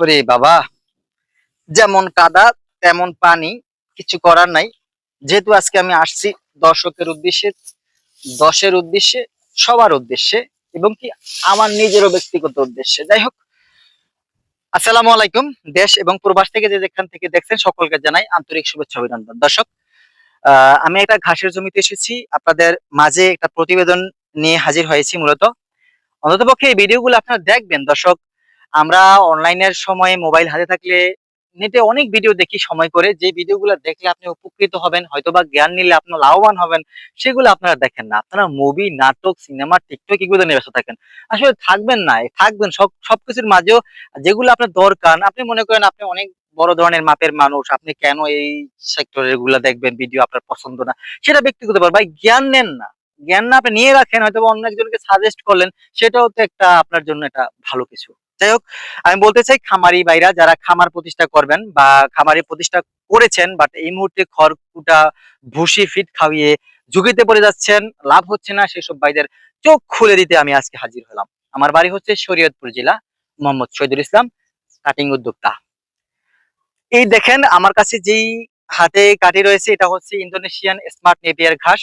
ওরে বাবা। যেমন কাদা, তেমন পানি, কিছু করার নাই। যেহেতু আজকে আমি আসছি দর্শকের উদ্দেশ্যে, দশের উদ্দেশ্যে, সবার উদ্দেশ্যে, এবং কি আমার নিজেরও ব্যক্তিগত উদ্দেশ্যে। যাই হোক, আসসালামু আলাইকুম, দেশ এবং প্রবাস থেকে যে যেখান থেকে দেখছেন, সকলকে জানাই আন্তরিক শুভেচ্ছা, অভিনন্দন। দর্শক আমি একটা ঘাসের জমিতে এসেছি। আপনাদের মাঝে একটা প্রতিবেদন নিয়ে হাজির হয়েছি মূলত। অন্ততপক্ষে এই ভিডিওগুলো আপনারা দেখবেন, দর্শক। আমরা অনলাইনের সময় মোবাইল হাতে থাকলে নেটে অনেক ভিডিও দেখি সময় করে। যে ভিডিওগুলো দেখলে আপনি উপকৃত হবেন, হয়তোবা জ্ঞান নিলে আপনার লাভবান হবেন, সেগুলো আপনারা দেখেন না। আপনারা মুভি নাটক সিনেমা টিকটক এগুলো নিয়ে ব্যস্ত থাকেন। আসলে থাকবেন না থাকবেন সব, সবকিছুর মাঝেও যেগুলো আপনার দরকার, আপনি মনে করেন আপনি অনেক বড় ধরনের মাপের মানুষ, আপনি কেন এই সেক্টরেরগুলা দেখবেন ভিডিও আপনার পছন্দ না? সেটা ব্যক্তিগত ভাই, জ্ঞান নেন না। জ্ঞান না আপনি নিয়ে রাখেন হয়তো বা অন্য একজনকে সাজেস্ট করলেন, সেটাও তো একটা আপনার জন্য এটা ভালো কিছু। যাই হোক, আমি বলতে চাই খামারি ভাইরা যারা খামার প্রতিষ্ঠা করবেন বা খামারি প্রতিষ্ঠা করেছেন বাট এই মুহূর্তে খড়কুটা ভুসি ফিট খাওয়িয়ে ঝুঁকিতে পড়ে যাচ্ছেন, লাভ হচ্ছে না, সেসব ভাইদের চোখ খুলে দিতে আমি আজকে হাজির হলাম। আমার বাড়ি হচ্ছে শরীয়তপুর জেলা, মোহাম্মদ শহীদুল ইসলাম কাটিং উদ্যোক্তা। এই দেখেন, আমার কাছে যেই হাতে কাটি রয়েছে, এটা হচ্ছে ইন্দোনেশিয়ান স্মার্ট নেপিয়ার ঘাস।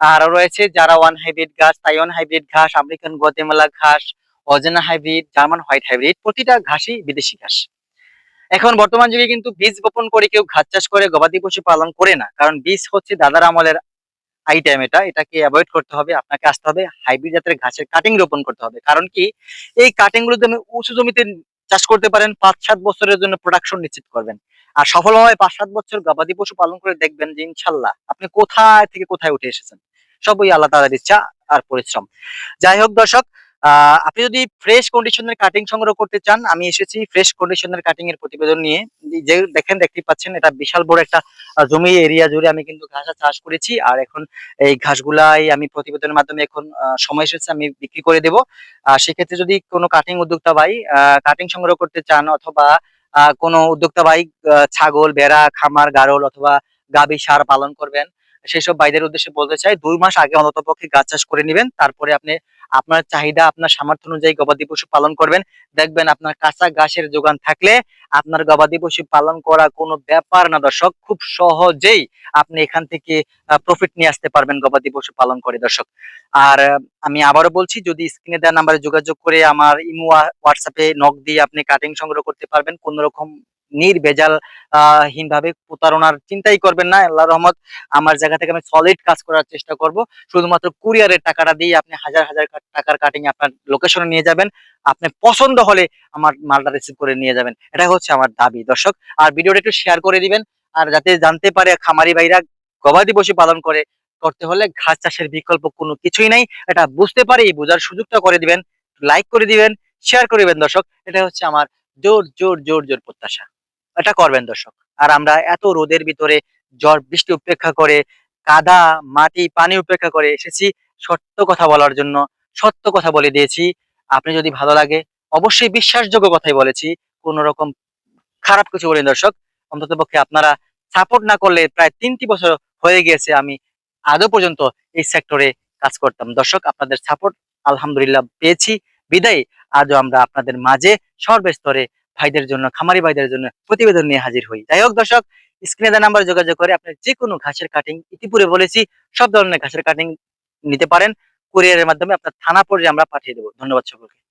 আর রয়েছে যারা ওয়ান হাইব্রিড ঘাস তাইওয়ান হাইব্রিড ঘাস আমেরিকান গতেমালা ঘাস অজেনা হাইব্রিড জার্মান হোয়াইট হাইব্রিড প্রতিটা ঘাসই বিদেশি ঘাস। এখন বর্তমান যুগে কিন্তু বীজ বপন করে কেউ ঘাস চাষ করে, গবাদি পশু পালন করে না। কারণ বীজ হচ্ছে দাদার আমলের আইটেম এটা। এটাকে অ্যাভয়েড করতে হবে, আপনাকে আসতে হবে। হাইব্রিড জাতের ঘাসের কাটিং রোপণ করতে হবে। কারণ কি? এই কাটিংগুলো উঁচু জমিতে চাষ করতে পারেন পাঁচ সাত বছরের জন্য প্রোডাকশন নিশ্চিত করবেন। আর সফলভাবে পাঁচ সাত বছর গবাদি পশু পালন করে দেখবেন যে ইনশাল্লাহ আপনি কোথায় থেকে কোথায় উঠে এসেছেন। সবই আল্লাহ তালার ইচ্ছা আর পরিশ্রম। যাই হোক দর্শক আপনি যদি ফ্রেশ কন্ডিশনের কাটিং সংগ্রহ করতে চান, আমি এসেছি ফ্রেশ কন্ডিশনের কাটিং এর প্রতিবেদন নিয়ে। যে দেখেন দেখতে পাচ্ছেন, এটা বিশাল বড় একটা জমি এরিয়া জুড়ে আমি কিন্তু ঘাস চাষ করেছি। আর এখন এই ঘাসগুলাই আমি প্রতিবেদনের মাধ্যমে এখন সময় এসেছে, আমি বিক্রি করে দেব। আর সেক্ষেত্রে যদি কোনো কাটিং উদ্যোক্তা ভাই কাটিং সংগ্রহ করতে চান অথবা কোনো উদ্যোক্তা ভাই ছাগল, ভেড়া, খামার, গারল অথবা গাবি সার পালন করবেন, সেসব ভাইদের উদ্দেশ্যে বলতে চাই, দুই মাস আগে অন্তত পক্ষে গাছ চাষ করে নেবেন। তারপরে আপনি আপনার চাহিদা, আপনার সামর্থ্য অনুযায়ী গবাদি পশু পালন করবেন। দেখবেন আপনার কাঁচা ঘাসের যোগান থাকলে আপনার গবাদি পশু পালন করা কোনো ব্যাপার না দর্শক, খুব সহজেই আপনি এখান থেকে প্রফিট নিয়ে আসতে পারবেন গবাদি পশু পালন করে দর্শক। আর আমি আবারও বলছি, যদি স্ক্রিনে দেওয়া নাম্বারে যোগাযোগ করে আমার ইমো হোয়াটসঅ্যাপে নক দিয়ে আপনি কাটিং সংগ্রহ করতে পারবেন, কোন রকম নির্ভেজাল, আহ হীন ভাবে প্রতারণার চিন্তাই করবেন না। আল্লাহ রহমত, আমার জায়গা থেকে আমি সলিড কাজ করার চেষ্টা করব। শুধুমাত্র কুরিয়ারের টাকাটা দিয়ে আপনি হাজার হাজার টাকার কাটিং আপনার লোকেশনে নিয়ে যাবেন। আপনি পছন্দ হলে আমার মালটা রিসিভ করে নিয়ে যাবেন। এটা হচ্ছে আমার দাবি। দর্শক, আর ভিডিওটা একটু শেয়ার করে দিবেন। আর যাতে জানতে পারে খামারি ভাইরা গবাদি পশু পালন করে, করতে হলে ঘাস চাষের বিকল্প কোনো কিছুই নাই। এটা বুঝতে পারে, এই বোঝার সুযোগটা করে দিবেন। লাইক করে দিবেন শেয়ার করে দিবেন দর্শক। এটা হচ্ছে আমার জোর জোর জোর জোর প্রত্যাশা। এটা করবেন দর্শক। আর আমরা এত রোদের ভিতরে ঝড়, বৃষ্টি উপেক্ষা করে, কাদা, মাটি, পানি উপেক্ষা করে এসেছি, সত্য কথা বলার জন্য, সত্য কথা বলে দিয়েছি। আপনি যদি ভালো লাগে, অবশ্যই বিশ্বাসযোগ্য কথাই বলেছি। কোন রকম খারাপ কিছু বলিনি দর্শক। অন্তত পক্ষে আপনারা সাপোর্ট না করলে প্রায় তিনটি বছর হয়ে গিয়েছে আমি আদৌ পর্যন্ত এই সেক্টরে কাজ করতাম। দর্শক, আপনাদের সাপোর্ট আলহামদুলিল্লাহ পেয়েছি। বিদায়, আজও আমরা আপনাদের মাঝে সর্বস্তরে ভাইদের জন্য, খামারি ভাইদের জন্য প্রতিবেদন নিয়ে হাজির হই। যাই হোক দর্শক স্ক্রিনে দেওয়া নাম্বার যোগাযোগ করে আপনি যে কোনো ঘাসের কাটিং ইতিপূর্বে বলেছি, সব ধরনের ঘাসের কাটিং নিতে পারেন। কুরিয়ারের মাধ্যমে আপনার থানা পর্যায়ে আমরা পাঠিয়ে দেবো। ধন্যবাদ সকলকে।